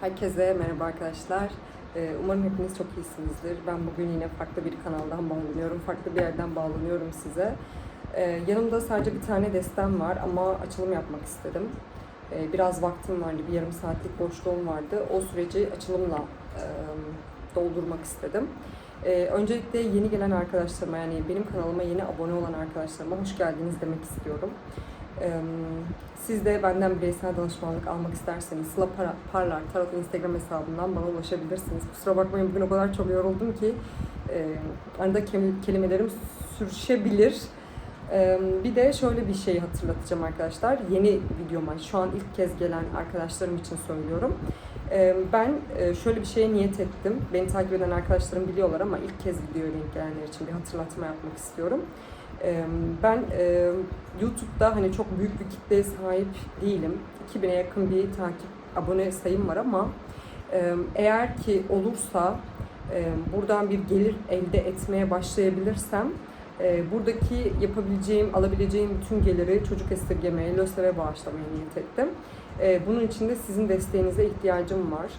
Herkese merhaba arkadaşlar. Ee, Umarım hepiniz çok iyisinizdir. Ben bugün yine farklı bir kanaldan bağlanıyorum. Farklı bir yerden bağlanıyorum size. Ee, Yanımda sadece bir tane destem var ama açılım yapmak istedim. Ee, Biraz vaktim vardı, bir yarım saatlik boşluğum vardı. O süreci açılımla e, doldurmak istedim. Öncelikle yeni gelen arkadaşlarıma yani benim kanalıma yeni abone olan arkadaşlarıma hoş geldiniz demek istiyorum. Siz de benden bireysel danışmanlık almak isterseniz Sıla Par- Parlar Tarot Instagram hesabından bana ulaşabilirsiniz. Kusura bakmayın bugün o kadar çok yoruldum ki arada kelimelerim sürüşebilir. Bir de şöyle bir şey hatırlatacağım arkadaşlar. Yeni videoma şu an ilk kez gelen arkadaşlarım için söylüyorum. Ben e, şöyle bir şeye niyet ettim. Beni takip eden arkadaşlarım biliyorlar ama ilk kez videoya denk gelenler için bir hatırlatma yapmak istiyorum. Ben YouTube'da hani çok büyük bir kitleye sahip değilim. 2000'e yakın bir takip abone sayım var ama eğer ki olursa buradan bir gelir elde etmeye başlayabilirsem e, buradaki yapabileceğim, alabileceğim bütün geliri çocuk esirgemeye, LÖSEV'e bağışlamaya niyet ettim. E, Bunun için de sizin desteğinize ihtiyacım var.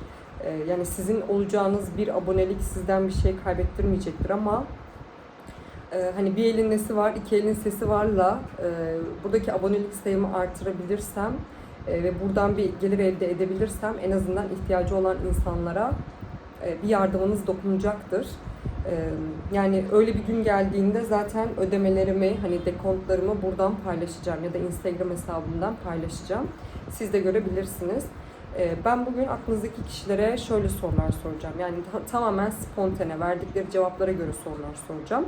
E, Yani sizin olacağınız bir abonelik sizden bir şey kaybettirmeyecektir ama ee, hani bir elin nesi var, iki elin sesi varla e, buradaki abonelik sayımı artırabilirsem e, ve buradan bir gelir elde edebilirsem en azından ihtiyacı olan insanlara e, bir yardımınız dokunacaktır. E, yani öyle bir gün geldiğinde zaten ödemelerimi, hani dekontlarımı buradan paylaşacağım ya da Instagram hesabımdan paylaşacağım. Siz de görebilirsiniz. E, Ben bugün aklınızdaki kişilere şöyle sorular soracağım. Yani ta- tamamen spontane, verdikleri cevaplara göre sorular soracağım.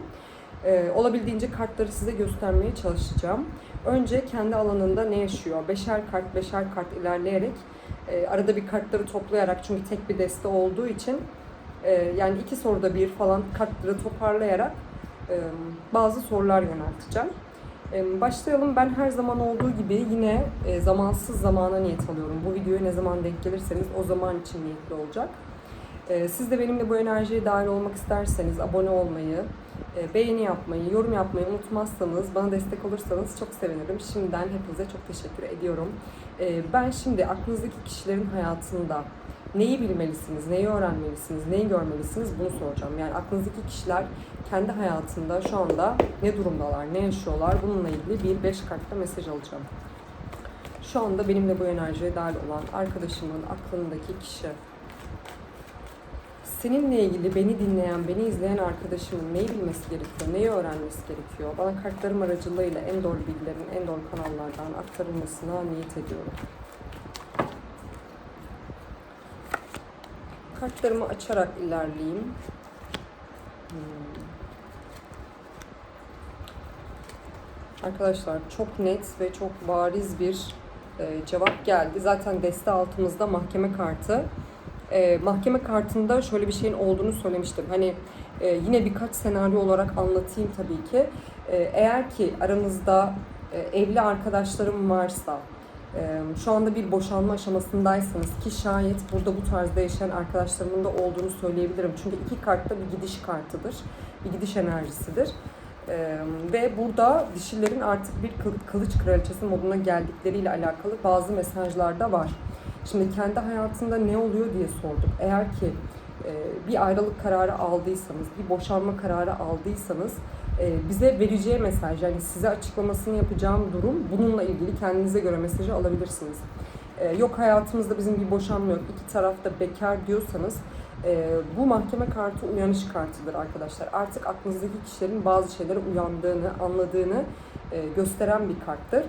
Ee, olabildiğince kartları size göstermeye çalışacağım. Önce kendi alanında ne yaşıyor? Beşer kart, beşer kart ilerleyerek e, arada bir kartları toplayarak çünkü tek bir deste olduğu için e, yani iki soruda bir falan kartları toparlayarak e, bazı sorular yönelteceğim. E, başlayalım. Ben her zaman olduğu gibi yine e, zamansız zamana niyet alıyorum. Bu videoya ne zaman denk gelirseniz o zaman için niyetli olacak. E, siz de benimle bu enerjiye dahil olmak isterseniz abone olmayı, e, beğeni yapmayı, yorum yapmayı unutmazsanız, bana destek olursanız çok sevinirim. Şimdiden hepinize çok teşekkür ediyorum. E, Ben şimdi aklınızdaki kişilerin hayatında neyi bilmelisiniz, neyi öğrenmelisiniz, neyi görmelisiniz bunu soracağım. Yani aklınızdaki kişiler kendi hayatında şu anda ne durumdalar, ne yaşıyorlar bununla ilgili bir beş kartla mesaj alacağım. Şu anda benimle bu enerjiye dahil olan arkadaşımın aklındaki kişi Seninle ilgili beni dinleyen, beni izleyen arkadaşımın neyi bilmesi gerekiyor, neyi öğrenmesi gerekiyor? Bana kartlarım aracılığıyla en doğru bilgilerin en doğru kanallardan aktarılmasına niyet ediyorum. Kartlarımı açarak ilerleyeyim. Hmm. Arkadaşlar çok net ve çok bariz bir e, cevap geldi. Zaten deste altımızda mahkeme kartı e, mahkeme kartında şöyle bir şeyin olduğunu söylemiştim. Hani e, yine birkaç senaryo olarak anlatayım tabii ki. E, eğer ki aranızda e, evli arkadaşlarım varsa, e, şu anda bir boşanma aşamasındaysanız ki şayet burada bu tarzda yaşayan arkadaşlarımın da olduğunu söyleyebilirim. Çünkü iki kart da bir gidiş kartıdır. Bir gidiş enerjisidir. Ee, ve burada dişilerin artık bir kıl- kılıç kraliçesi moduna geldikleriyle alakalı bazı mesajlar da var. Şimdi kendi hayatında ne oluyor diye sorduk. Eğer ki e, bir ayrılık kararı aldıysanız, bir boşanma kararı aldıysanız e, bize vereceği mesaj yani size açıklamasını yapacağım durum bununla ilgili kendinize göre mesajı alabilirsiniz. E, yok hayatımızda bizim bir boşanma yok, iki taraf da bekar diyorsanız bu mahkeme kartı uyanış kartıdır arkadaşlar. Artık aklınızdaki kişilerin bazı şeylere uyandığını, anladığını gösteren bir karttır.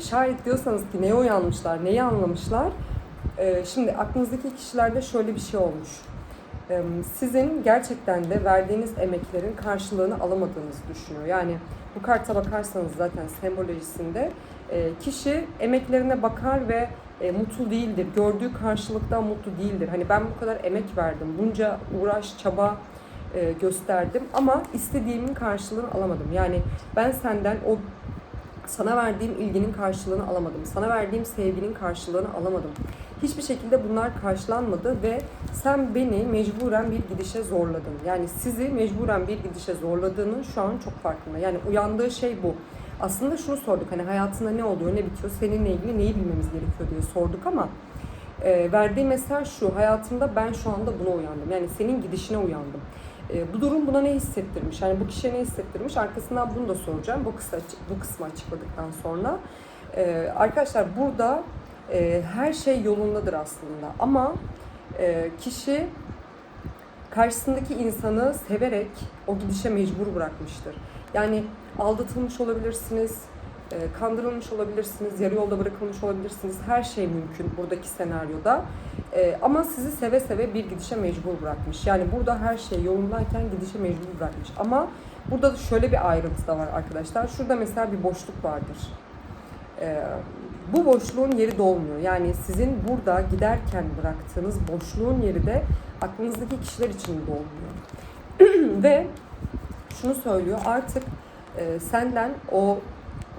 Şayet diyorsanız ki neye uyanmışlar, neyi anlamışlar, ee, Şimdi aklınızdaki kişilerde şöyle bir şey olmuş. Ee, Sizin gerçekten de verdiğiniz emeklerin karşılığını alamadığınızı düşünüyor. Yani bu karta bakarsanız zaten sembolojisinde e, kişi emeklerine bakar ve e, mutlu değildir. Gördüğü karşılıktan mutlu değildir. Hani ben bu kadar emek verdim, bunca uğraş, çaba e, gösterdim ama istediğimin karşılığını alamadım. Yani ben senden o sana verdiğim ilginin karşılığını alamadım. Sana verdiğim sevginin karşılığını alamadım. Hiçbir şekilde bunlar karşılanmadı ve sen beni mecburen bir gidişe zorladın. Yani sizi mecburen bir gidişe zorladığının şu an çok farkında. Yani uyandığı şey bu. Aslında şunu sorduk hani hayatında ne oluyor, ne bitiyor, seninle ilgili neyi bilmemiz gerekiyor diye sorduk ama E, verdiği mesaj şu, hayatımda ben şu anda buna uyandım. Yani senin gidişine uyandım. E, bu durum buna ne hissettirmiş? Yani bu kişiye ne hissettirmiş? Arkasından bunu da soracağım bu kısa bu kısmı açıkladıktan sonra. E, arkadaşlar burada e, her şey yolundadır aslında ama e, kişi karşısındaki insanı severek o gidişe mecbur bırakmıştır. Yani aldatılmış olabilirsiniz, e, kandırılmış olabilirsiniz, yarı yolda bırakılmış olabilirsiniz. Her şey mümkün buradaki senaryoda. E, ama sizi seve seve bir gidişe mecbur bırakmış. Yani burada her şey yolundayken gidişe mecbur bırakmış. Ama burada şöyle bir ayrıntı da var arkadaşlar. Şurada mesela bir boşluk vardır. E, bu boşluğun yeri dolmuyor. Yani sizin burada giderken bıraktığınız boşluğun yeri de aklınızdaki kişiler için dolmuyor. Ve şunu söylüyor artık e, senden o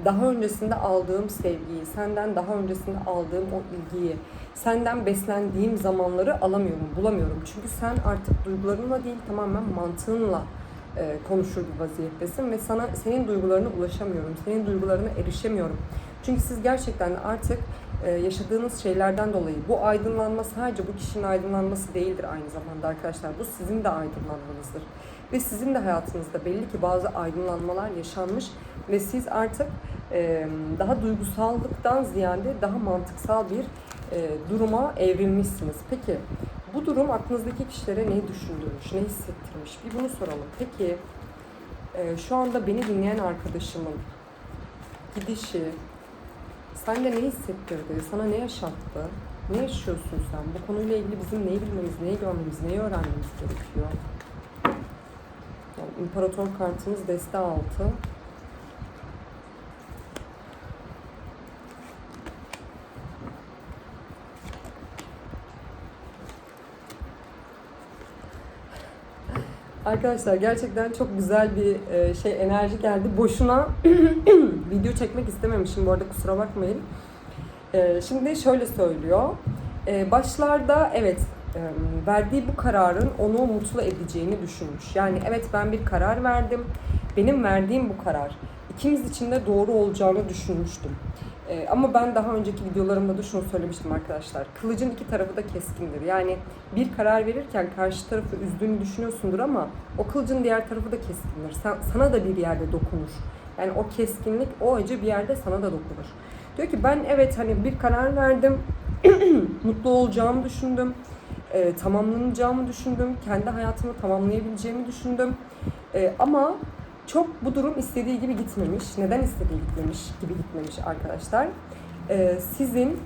daha öncesinde aldığım sevgiyi, senden daha öncesinde aldığım o ilgiyi, senden beslendiğim zamanları alamıyorum, bulamıyorum. Çünkü sen artık duygularınla değil tamamen mantığınla e, konuşur bir vaziyettesin ve sana senin duygularına ulaşamıyorum, senin duygularına erişemiyorum. Çünkü siz gerçekten artık e, yaşadığınız şeylerden dolayı bu aydınlanma sadece bu kişinin aydınlanması değildir aynı zamanda arkadaşlar. Bu sizin de aydınlanmanızdır. Ve sizin de hayatınızda belli ki bazı aydınlanmalar yaşanmış ve siz artık e, daha duygusallıktan ziyade daha mantıksal bir duruma evrilmişsiniz. Peki bu durum aklınızdaki kişilere ne düşündürmüş, ne hissettirmiş? Bir bunu soralım. Peki e, şu anda beni dinleyen arkadaşımın gidişi, sende ne hissettirdi, sana ne yaşattı, ne yaşıyorsun sen? Bu konuyla ilgili bizim neyi bilmemiz, neyi görmemiz, neyi öğrenmemiz gerekiyor? Yani İmparator kartımız deste altı. Arkadaşlar gerçekten çok güzel bir e, şey enerji geldi. Boşuna video çekmek istememişim bu arada kusura bakmayın. E, Şimdi şöyle söylüyor. E, Başlarda evet verdiği bu kararın onu mutlu edeceğini düşünmüş. Yani evet ben bir karar verdim. Benim verdiğim bu karar ikimiz için de doğru olacağını düşünmüştüm. Ee, ama ben daha önceki videolarımda da şunu söylemiştim arkadaşlar. Kılıcın iki tarafı da keskindir. Yani bir karar verirken karşı tarafı üzdüğünü düşünüyorsundur ama o kılıcın diğer tarafı da keskindir. Sen, sana da bir yerde dokunur. Yani o keskinlik, o acı bir yerde sana da dokunur. Diyor ki ben evet hani bir karar verdim. mutlu olacağımı düşündüm. E, tamamlanacağımı düşündüm. Kendi hayatımı tamamlayabileceğimi düşündüm. E, ama çok bu durum istediği gibi gitmemiş. Neden istediği gitmemiş gibi gitmemiş arkadaşlar? Ee, sizin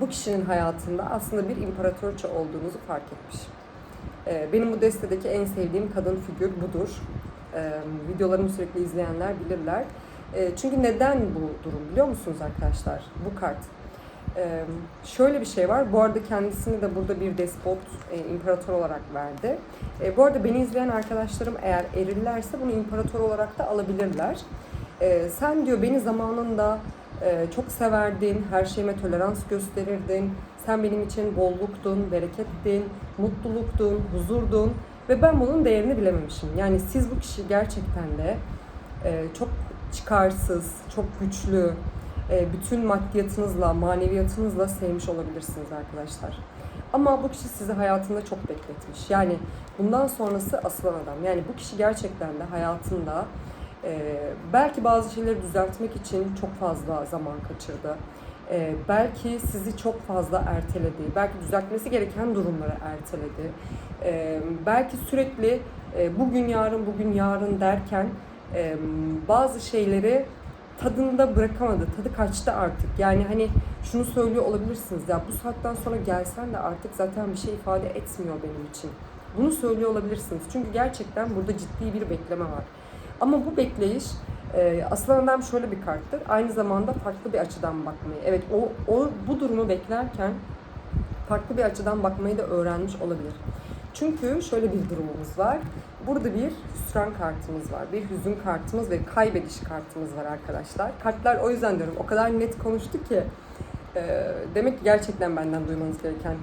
bu kişinin hayatında aslında bir imparatorça olduğunuzu fark etmiş. Ee, benim bu destedeki en sevdiğim kadın figür budur. Ee, videolarımı sürekli izleyenler bilirler. Ee, çünkü neden bu durum biliyor musunuz arkadaşlar? Bu kart. Ee, şöyle bir şey var. Bu arada kendisini de burada bir despot, e, imparator olarak verdi. E, bu arada beni izleyen arkadaşlarım eğer erillerse bunu imparator olarak da alabilirler. E, sen diyor beni zamanında e, çok severdin, her şeyime tolerans gösterirdin. Sen benim için bolluktun, berekettin, mutluluktun, huzurdun ve ben bunun değerini bilememişim. Yani siz bu kişi gerçekten de e, çok çıkarsız, çok güçlü, bütün maddiyatınızla, maneviyatınızla sevmiş olabilirsiniz arkadaşlar. Ama bu kişi sizi hayatında çok bekletmiş. Yani bundan sonrası asılan adam. Yani bu kişi gerçekten de hayatında e, belki bazı şeyleri düzeltmek için çok fazla zaman kaçırdı. E, belki sizi çok fazla erteledi. Belki düzeltmesi gereken durumları erteledi. E, belki sürekli e, bugün yarın bugün yarın derken e, bazı şeyleri tadında bırakamadı. Tadı kaçtı artık. Yani hani şunu söylüyor olabilirsiniz. Ya bu saatten sonra gelsen de artık zaten bir şey ifade etmiyor benim için. Bunu söylüyor olabilirsiniz. Çünkü gerçekten burada ciddi bir bekleme var. Ama bu bekleyiş e, Aslan Adam şöyle bir karttır. Aynı zamanda farklı bir açıdan bakmayı. Evet o, o bu durumu beklerken farklı bir açıdan bakmayı da öğrenmiş olabilir. Çünkü şöyle bir durumumuz var. Burada bir hüsran kartımız var. Bir hüzün kartımız ve kaybediş kartımız var arkadaşlar. Kartlar o yüzden diyorum o kadar net konuştu ki e, demek ki gerçekten benden duymanız gereken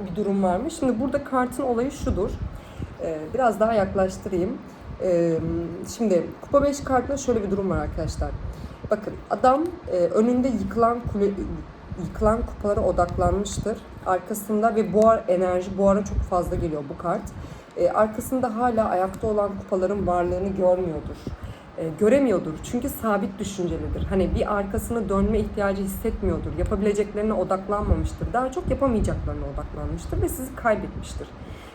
bir durum varmış. Şimdi burada kartın olayı şudur. E, biraz daha yaklaştırayım. E, şimdi kupa 5 kartında şöyle bir durum var arkadaşlar. Bakın adam e, önünde yıkılan kule, yıkılan kupalara odaklanmıştır. Arkasında ve buhar enerji buhara çok fazla geliyor bu kart. E, arkasında hala ayakta olan kupaların varlığını görmüyordur. E, göremiyordur. Çünkü sabit düşüncelidir. Hani bir arkasını dönme ihtiyacı hissetmiyordur. Yapabileceklerine odaklanmamıştır. Daha çok yapamayacaklarına odaklanmıştır ve sizi kaybetmiştir.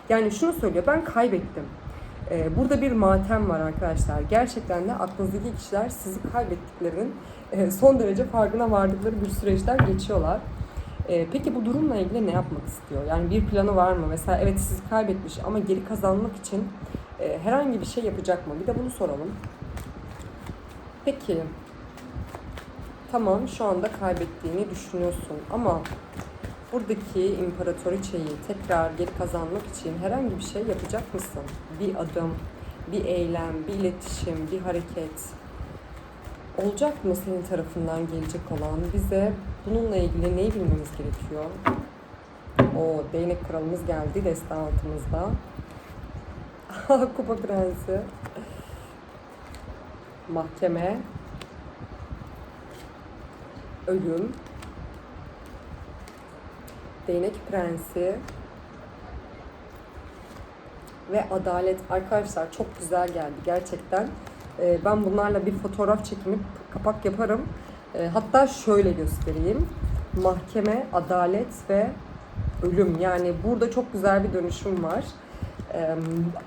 Yani şunu söylüyor, ben kaybettim. E, burada bir matem var arkadaşlar. Gerçekten de aklınızdaki kişiler sizi kaybettiklerinin e, son derece farkına vardıkları bir süreçten geçiyorlar. E, peki bu durumla ilgili ne yapmak istiyor? Yani bir planı var mı? Mesela evet sizi kaybetmiş ama geri kazanmak için e, herhangi bir şey yapacak mı? Bir de bunu soralım. Peki. Tamam şu anda kaybettiğini düşünüyorsun ama buradaki imparatoriçeyi tekrar geri kazanmak için herhangi bir şey yapacak mısın? Bir adım, bir eylem, bir iletişim, bir hareket olacak mı senin tarafından gelecek olan? Bize bununla ilgili neyi bilmemiz gerekiyor? O değnek kralımız geldi deste altımızda. Kupa prensi. Mahkeme. Ölüm. Değnek prensi. Ve adalet. Arkadaşlar çok güzel geldi gerçekten. Ee, ben bunlarla bir fotoğraf çekinip kapak yaparım. Ee, hatta şöyle göstereyim. Mahkeme, adalet ve ölüm. Yani burada çok güzel bir dönüşüm var. Ee,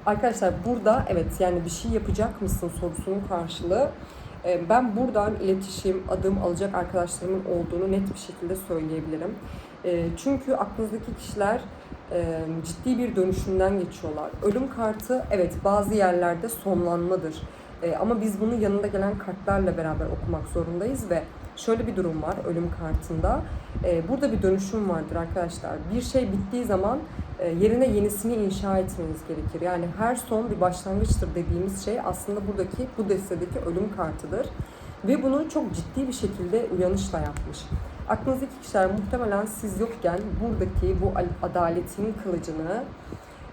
arkadaşlar burada evet yani bir şey yapacak mısın sorusunun karşılığı. Ee, ben buradan iletişim, adım alacak arkadaşlarımın olduğunu net bir şekilde söyleyebilirim. Ee, çünkü aklınızdaki kişiler e, ciddi bir dönüşümden geçiyorlar. Ölüm kartı evet bazı yerlerde sonlanmadır. E, ama biz bunu yanında gelen kartlarla beraber okumak zorundayız ve şöyle bir durum var ölüm kartında. E, burada bir dönüşüm vardır arkadaşlar. Bir şey bittiği zaman e, yerine yenisini inşa etmeniz gerekir. Yani her son bir başlangıçtır dediğimiz şey aslında buradaki bu destedeki ölüm kartıdır. Ve bunu çok ciddi bir şekilde uyanışla yapmış. Aklınızdaki kişiler muhtemelen siz yokken buradaki bu adaletin kılıcını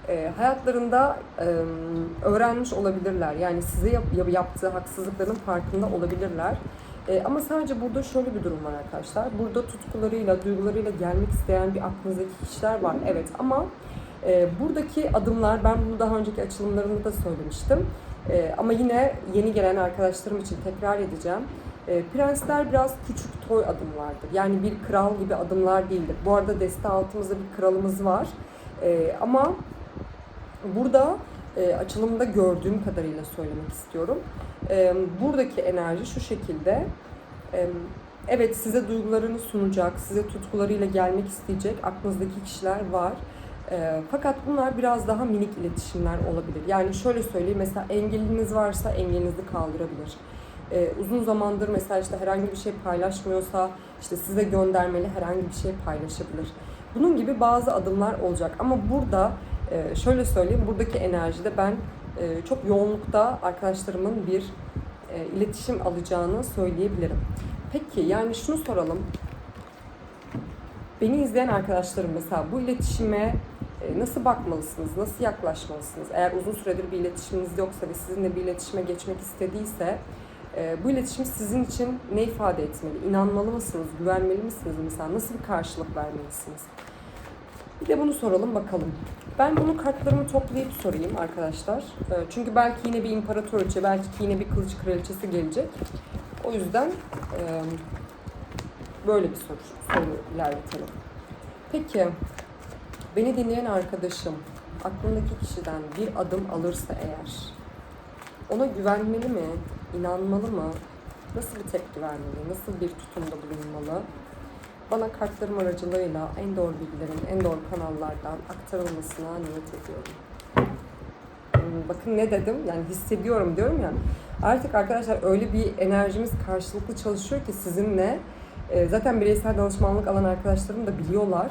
e, hayatlarında e, öğrenmiş olabilirler. Yani size yap, yaptığı haksızlıkların farkında olabilirler. E, ama sadece burada şöyle bir durum var arkadaşlar. Burada tutkularıyla, duygularıyla gelmek isteyen bir aklınızdaki kişiler var. Evet ama e, buradaki adımlar, ben bunu daha önceki açılımlarımda da söylemiştim. E, ama yine yeni gelen arkadaşlarım için tekrar edeceğim. E, prensler biraz küçük toy adımlardır. Yani bir kral gibi adımlar değildir. Bu arada deste altımızda bir kralımız var. E, ama Burada e, açılımda gördüğüm kadarıyla söylemek istiyorum. E, buradaki enerji şu şekilde. E, evet size duygularını sunacak, size tutkularıyla gelmek isteyecek aklınızdaki kişiler var. E, fakat bunlar biraz daha minik iletişimler olabilir. Yani şöyle söyleyeyim mesela engeliniz varsa engelinizi kaldırabilir. Ee, uzun zamandır mesela işte herhangi bir şey paylaşmıyorsa işte size göndermeli herhangi bir şey paylaşabilir. Bunun gibi bazı adımlar olacak ama burada şöyle söyleyeyim, buradaki enerjide ben e, çok yoğunlukta arkadaşlarımın bir e, iletişim alacağını söyleyebilirim. Peki yani şunu soralım. Beni izleyen arkadaşlarım mesela bu iletişime e, nasıl bakmalısınız, nasıl yaklaşmalısınız? Eğer uzun süredir bir iletişiminiz yoksa ve sizinle bir iletişime geçmek istediyse bu iletişim sizin için ne ifade etmeli? İnanmalı mısınız, güvenmeli misiniz mesela? Nasıl bir karşılık vermelisiniz? Bir de bunu soralım bakalım. Ben bunu kartlarımı toplayıp sorayım arkadaşlar. Ee, çünkü belki yine bir imparatoriçe, belki yine bir kılıç kraliçesi gelecek. O yüzden böyle bir soru, soru ilerletelim. Peki, beni dinleyen arkadaşım aklındaki kişiden bir adım alırsa eğer ona güvenmeli mi, inanmalı mı, nasıl bir tepki vermeli, nasıl bir tutumda bulunmalı? Bana kartlarım aracılığıyla en doğru bilgilerin en doğru kanallardan aktarılmasına niyet ediyorum. Hmm, bakın ne dedim? Yani hissediyorum diyorum ya. Artık arkadaşlar öyle bir enerjimiz karşılıklı çalışıyor ki sizinle e, zaten bireysel danışmanlık alan arkadaşlarım da biliyorlar.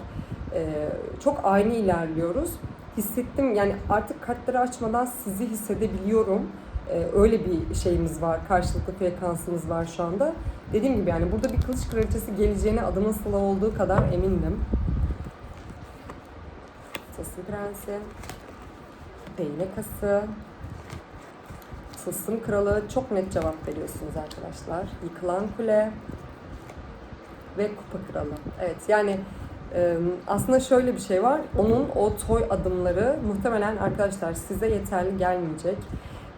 E, çok aynı ilerliyoruz. Hissettim yani artık kartları açmadan sizi hissedebiliyorum e, öyle bir şeyimiz var, karşılıklı frekansımız var şu anda. Dediğim gibi yani burada bir kılıç kraliçesi geleceğine adımın sıla olduğu kadar emindim. Tılsım prensi, değnek ası, tılsım kralı çok net cevap veriyorsunuz arkadaşlar. Yıkılan kule, ve kupa kralı. Evet yani e, aslında şöyle bir şey var. Onun o toy adımları muhtemelen arkadaşlar size yeterli gelmeyecek.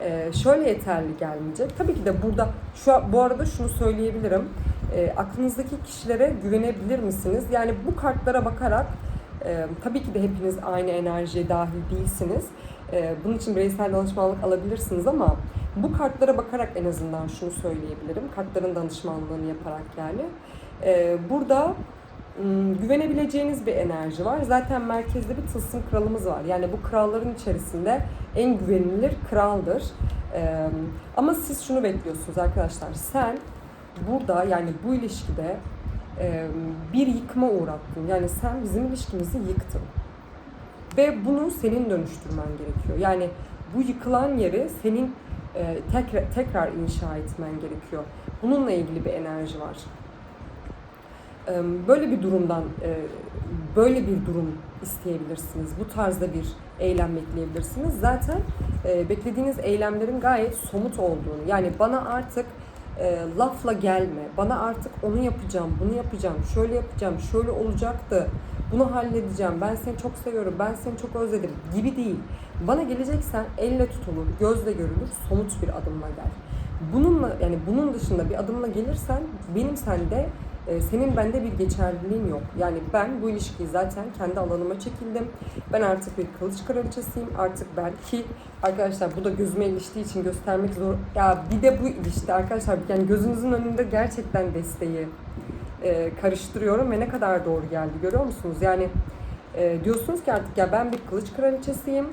E, şöyle yeterli gelmeyecek. Tabii ki de burada şu bu arada şunu söyleyebilirim. E, aklınızdaki kişilere güvenebilir misiniz? Yani bu kartlara bakarak e, tabii ki de hepiniz aynı enerjiye dahil değilsiniz. E, bunun için bireysel danışmanlık alabilirsiniz ama bu kartlara bakarak en azından şunu söyleyebilirim. Kartların danışmanlığını yaparak yani. E, burada güvenebileceğiniz bir enerji var. Zaten merkezde bir tılsım kralımız var. Yani bu kralların içerisinde en güvenilir kraldır. Ama siz şunu bekliyorsunuz arkadaşlar. Sen burada yani bu ilişkide bir yıkıma uğrattın. Yani sen bizim ilişkimizi yıktın. Ve bunu senin dönüştürmen gerekiyor. Yani bu yıkılan yeri senin tekrar, tekrar inşa etmen gerekiyor. Bununla ilgili bir enerji var. Böyle bir durumdan, e, böyle bir durum isteyebilirsiniz. Bu tarzda bir eylem bekleyebilirsiniz. Zaten e, beklediğiniz eylemlerin gayet somut olduğunu, yani bana artık e, lafla gelme, bana artık onu yapacağım, bunu yapacağım, şöyle yapacağım, şöyle olacaktı, bunu halledeceğim, ben seni çok seviyorum, ben seni çok özledim gibi değil. Bana geleceksen elle tutulur, gözle görülür, somut bir adımla gel. Bununla yani bunun dışında bir adımla gelirsen benim sende senin bende bir geçerliliğin yok. Yani ben bu ilişkiyi zaten kendi alanıma çekildim. Ben artık bir kılıç kraliçesiyim. Artık ben ki arkadaşlar bu da gözüme iliştiği için göstermek zor. Ya bir de bu ilişki arkadaşlar yani gözünüzün önünde gerçekten desteği e, karıştırıyorum ve ne kadar doğru geldi görüyor musunuz? Yani e, diyorsunuz ki artık ya ben bir kılıç kraliçesiyim.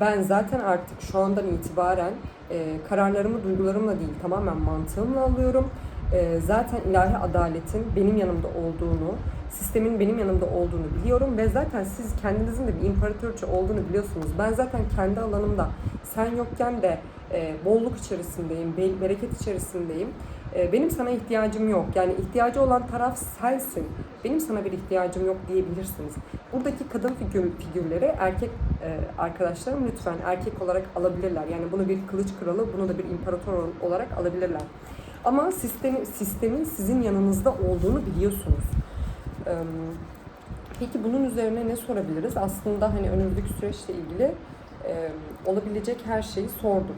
Ben zaten artık şu andan itibaren e, kararlarımı duygularımla değil tamamen mantığımla alıyorum. E, zaten ilahi adaletin benim yanımda olduğunu, sistemin benim yanımda olduğunu biliyorum ve zaten siz kendinizin de bir imparatorça olduğunu biliyorsunuz. Ben zaten kendi alanımda sen yokken de e, bolluk içerisindeyim, be- bereket içerisindeyim. E, benim sana ihtiyacım yok. Yani ihtiyacı olan taraf sensin. Benim sana bir ihtiyacım yok diyebilirsiniz. Buradaki kadın figür, figürleri erkek e, arkadaşlarım lütfen erkek olarak alabilirler. Yani bunu bir kılıç kralı, bunu da bir imparator olarak alabilirler. Ama sistemin, sistemin sizin yanınızda olduğunu biliyorsunuz. Ee, Peki bunun üzerine ne sorabiliriz? Aslında hani önümüzdeki süreçle ilgili e, olabilecek her şeyi sorduk.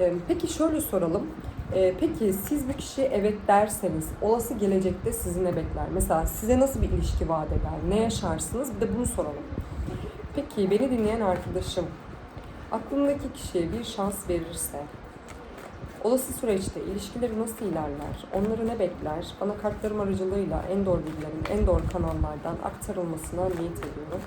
E, peki şöyle soralım. E, peki siz bir kişiye evet derseniz olası gelecekte sizi ne bekler? Mesela size nasıl bir ilişki vaat eder? Ne yaşarsınız? Bir de bunu soralım. Peki beni dinleyen arkadaşım aklındaki kişiye bir şans verirse Olası süreçte ilişkileri nasıl ilerler? Onları ne bekler? Bana kartlarım aracılığıyla en doğru bilgilerin en doğru kanallardan aktarılmasına niyet ediyorum.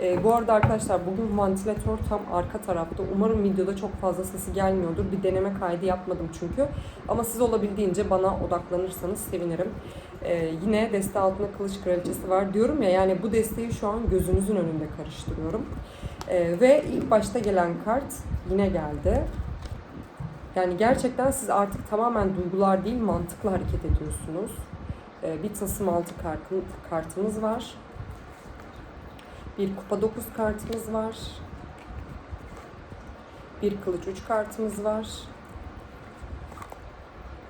Ee, bu arada arkadaşlar bugün ventilatör tam arka tarafta. Umarım videoda çok fazla sesi gelmiyordur. Bir deneme kaydı yapmadım çünkü. Ama siz olabildiğince bana odaklanırsanız sevinirim. Ee, yine deste altında kılıç kraliçesi var. Diyorum ya yani bu desteği şu an gözünüzün önünde karıştırıyorum. Ee, ve ilk başta gelen kart yine geldi. Yani gerçekten siz artık tamamen duygular değil mantıkla hareket ediyorsunuz. Ee, bir tılsım altı kartın, kartımız var. Bir kupa 9 kartımız var. Bir kılıç 3 kartımız var.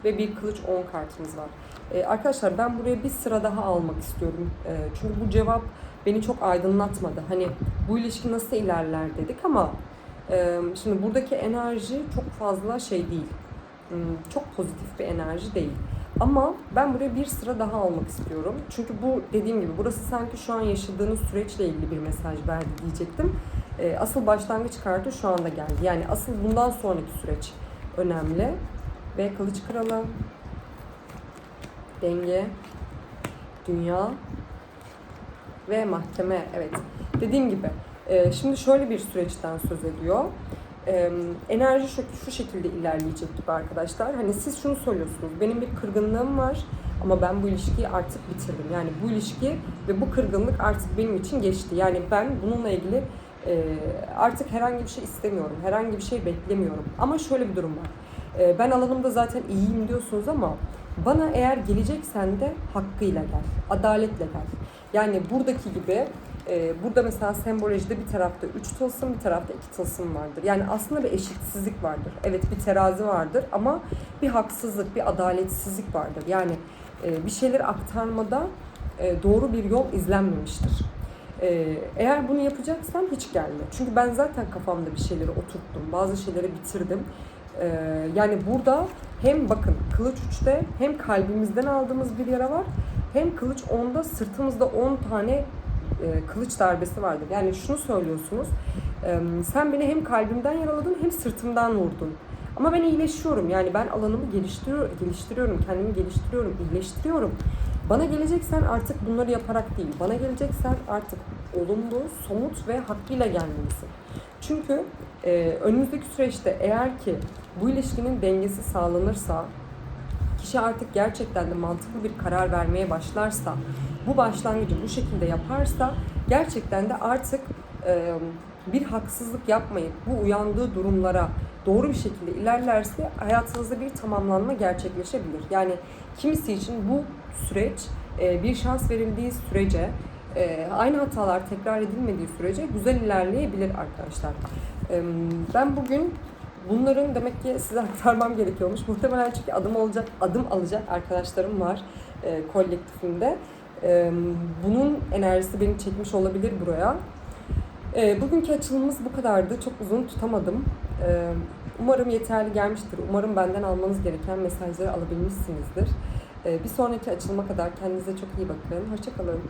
Ve bir kılıç 10 kartımız var. Ee, arkadaşlar ben buraya bir sıra daha almak istiyorum. Ee, çünkü bu cevap beni çok aydınlatmadı. Hani bu ilişki nasıl ilerler dedik ama Şimdi buradaki enerji çok fazla şey değil. Hmm, Çok pozitif bir enerji değil. Ama ben buraya bir sıra daha almak istiyorum. Çünkü bu dediğim gibi burası sanki şu an yaşadığınız süreçle ilgili bir mesaj verdi diyecektim. Asıl başlangıç kartı şu anda geldi. Yani asıl bundan sonraki süreç önemli. Ve Kılıç Kralı, Denge, Dünya ve Mahkeme. Evet. Dediğim gibi ee, Şimdi şöyle bir süreçten söz ediyor. Ee, Enerji şu, şu şekilde ilerleyecek gibi arkadaşlar. Hani siz şunu söylüyorsunuz. Benim bir kırgınlığım var ama ben bu ilişkiyi artık bitirdim. Yani bu ilişki ve bu kırgınlık artık benim için geçti. Yani ben bununla ilgili e, artık herhangi bir şey istemiyorum. Herhangi bir şey beklemiyorum. Ama şöyle bir durum var. E, Ben alanımda zaten iyiyim diyorsunuz ama bana eğer geleceksen de hakkıyla gel. Adaletle gel. Yani buradaki gibi ee, burada mesela sembolojide bir tarafta 3 tılsım, bir tarafta 2 tılsım vardır. Yani aslında bir eşitsizlik vardır. Evet bir terazi vardır ama bir haksızlık, bir adaletsizlik vardır. Yani e, bir şeyleri aktarmada e, doğru bir yol izlenmemiştir. E, eğer bunu yapacaksan hiç gelme. Çünkü ben zaten kafamda bir şeyleri oturttum. Bazı şeyleri bitirdim. E, yani burada hem bakın kılıç 3'te hem kalbimizden aldığımız bir yara var. Hem kılıç 10'da sırtımızda 10 tane e, kılıç darbesi vardır. Yani şunu söylüyorsunuz. e, sen beni hem kalbimden yaraladın hem sırtımdan vurdun. Ama ben iyileşiyorum. Yani ben alanımı geliştiriyor, geliştiriyorum, kendimi geliştiriyorum, iyileştiriyorum. Bana geleceksen artık bunları yaparak değil, bana geleceksen artık olumlu, somut ve hakkıyla gelmelisin. Çünkü e, önümüzdeki süreçte eğer ki bu ilişkinin dengesi sağlanırsa, kişi artık gerçekten de mantıklı bir karar vermeye başlarsa, bu başlangıcı bu şekilde yaparsa, gerçekten de artık e, bir haksızlık yapmayıp bu uyandığı durumlara doğru bir şekilde ilerlerse hayatınızda bir tamamlanma gerçekleşebilir. Yani kimisi için bu süreç e, bir şans verildiği sürece e, aynı hatalar tekrar edilmediği sürece güzel ilerleyebilir arkadaşlar. E, Ben bugün bunların demek ki size aktarmam gerekiyormuş. Muhtemelen çünkü adım olacak, adım alacak arkadaşlarım var e, kolektifimde. Bunun enerjisi beni çekmiş olabilir buraya. Bugünkü açılımımız bu kadardı. Çok uzun tutamadım. Umarım yeterli gelmiştir. Umarım benden almanız gereken mesajları alabilmişsinizdir. Bir sonraki açılıma kadar kendinize çok iyi bakın. Hoşçakalın.